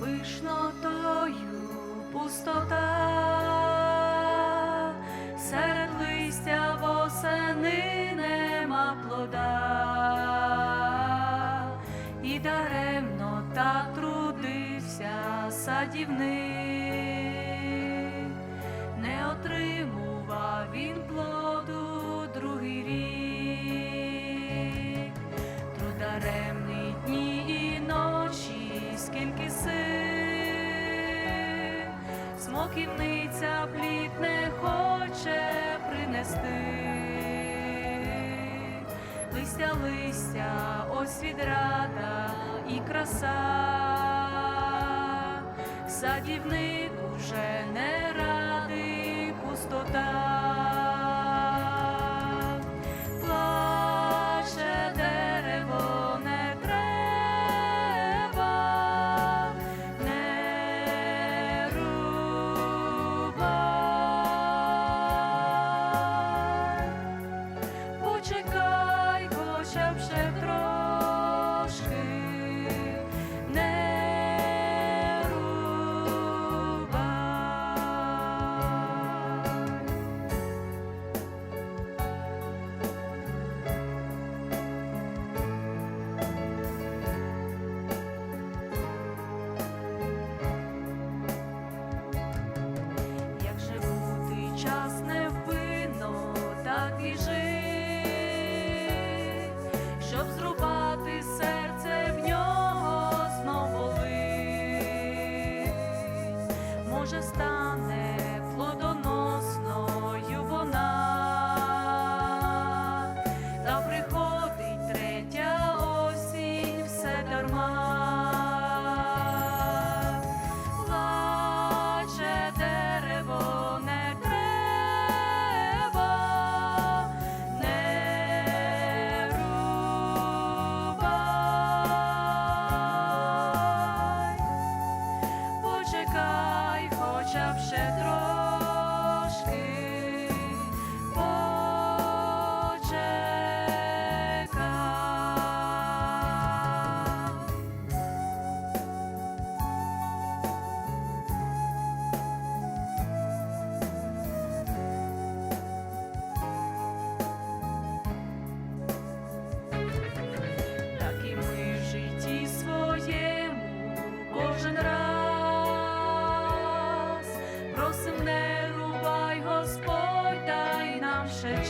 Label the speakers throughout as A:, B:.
A: пишнотою пустота, серед листя восени нема плода, і даремно так трудився садівник, смоківниця плід не хоче принести. Листя, листя, ось відрада і краса, садівник уже не радий пустота. Стане вона, та приходить третя осінь, все дарма.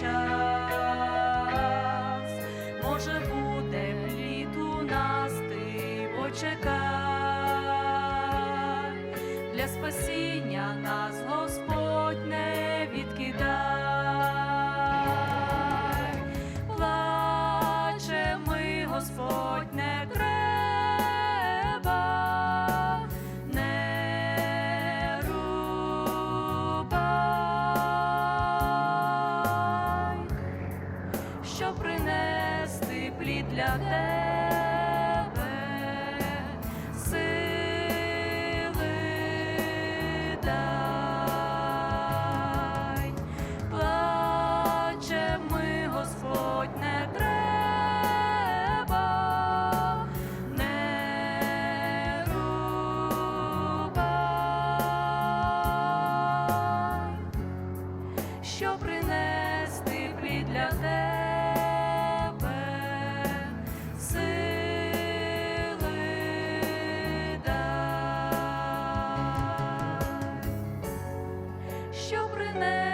A: Час. Може, буде плід у нас, ти почекай, для спасіння принес.